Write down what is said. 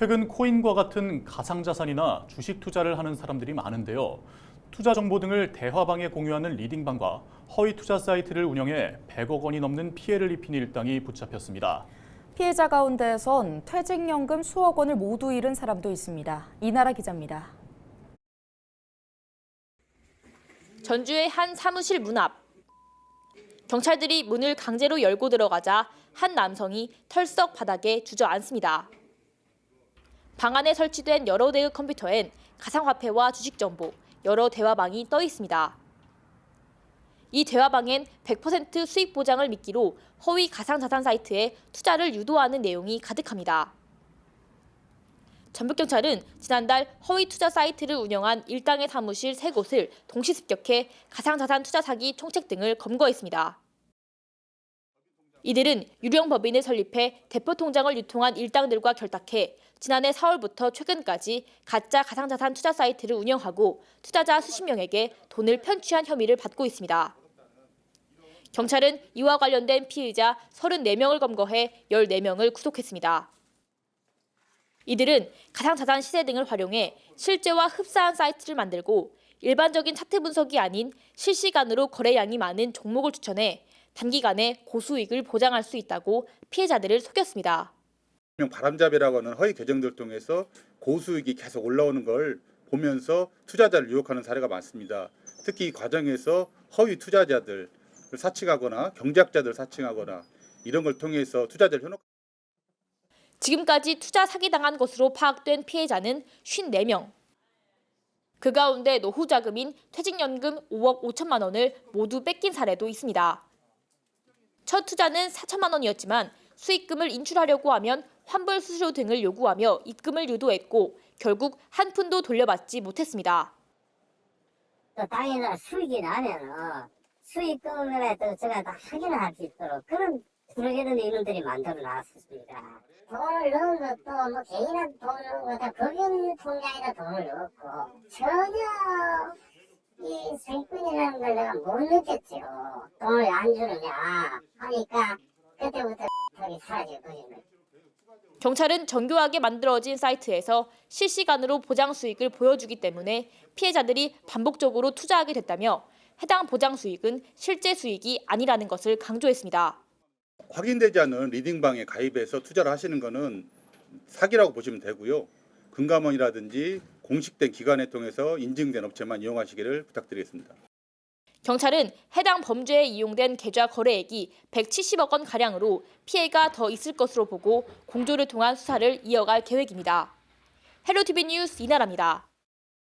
최근 코인과 같은 가상자산이나 주식 투자를 하는 사람들이 많은데요. 투자 정보 등을 대화방에 공유하는 리딩방과 허위 투자 사이트를 운영해 100억 원이 넘는 피해를 입힌 일당이 붙잡혔습니다. 피해자 가운데선 퇴직연금 수억 원을 모두 잃은 사람도 있습니다. 이나라 기자입니다. 전주의 한 사무실 문 앞. 경찰들이 문을 강제로 열고 들어가자 한 남성이 털썩 바닥에 주저앉습니다. 방 안에 설치된 여러 대의 컴퓨터엔 가상화폐와 주식 정보, 여러 대화방이 떠 있습니다. 이 대화방엔 100% 수익 보장을 미끼로 허위 가상자산 사이트에 투자를 유도하는 내용이 가득합니다. 전북경찰은 지난달 허위 투자 사이트를 운영한 일당의 사무실 세 곳을 동시 습격해 가상자산 투자 사기 총책 등을 검거했습니다. 이들은 유령 법인을 설립해 대표 통장을 유통한 일당들과 결탁해 지난해 4월부터 최근까지 가짜 가상자산 투자 사이트를 운영하고 투자자 수십 명에게 돈을 편취한 혐의를 받고 있습니다. 경찰은 이와 관련된 피의자 34명을 검거해 14명을 구속했습니다. 이들은 가상자산 시세 등을 활용해 실제와 흡사한 사이트를 만들고 일반적인 차트 분석이 아닌 실시간으로 거래량이 많은 종목을 추천해 단기간에 고수익을 보장할 수 있다고 피해자들을 속였습니다. 명 바람잡이라고 하는 허위 계정들 통해서 고수익이 계속 올라오는 걸 보면서 투자자를 유혹하는 사례가 많습니다. 특히 이 과정에서 허위 투자자들을 사칭하거나 경제학자들 사칭하거나 이런 걸 통해서 투자자를 현혹 지금까지 투자 사기당한 것으로 파악된 피해자는 54명. 그 가운데 노후 자금인 퇴직연금 5억 5천만 원을 모두 뺏긴 사례도 있습니다. 첫 투자는 4천만 원이었지만 수익금을 인출하려고 하면 환불 수수료 등을 요구하며 입금을 유도했고 결국 한 푼도 돌려받지 못했습니다. 또 당연히 수익이 나면은 수익금을 또 제가 다 확인을 할수 있도록 그런 프로그램 이론들이 만들어 나왔습니다. 돈을 넣은 것도 뭐 개인한테 돈을 거다 법인 통장에다 돈을 넣었고 전혀 이 생꾼이라는 걸 내가 못 느꼈죠. 돈을 안 주느냐 하니까 그때부터 턱이 사라져버린 거죠. 경찰은 정교하게 만들어진 사이트에서 실시간으로 보장 수익을 보여주기 때문에 피해자들이 반복적으로 투자하게 됐다며 해당 보장 수익은 실제 수익이 아니라는 것을 강조했습니다. 확인되지 않은 리딩방에 가입해서 투자를 하시는 거는 사기라고 보시면 되고요. 금감원이라든지 공식된 기관에 통해서 인증된 업체만 이용하시기를 부탁드리겠습니다. 경찰은 해당 범죄에 이용된 계좌 거래액이 170억 원 가량으로 피해가 더 있을 것으로 보고 공조를 통한 수사를 이어갈 계획입니다. 헬로티비 뉴스 이나라입니다.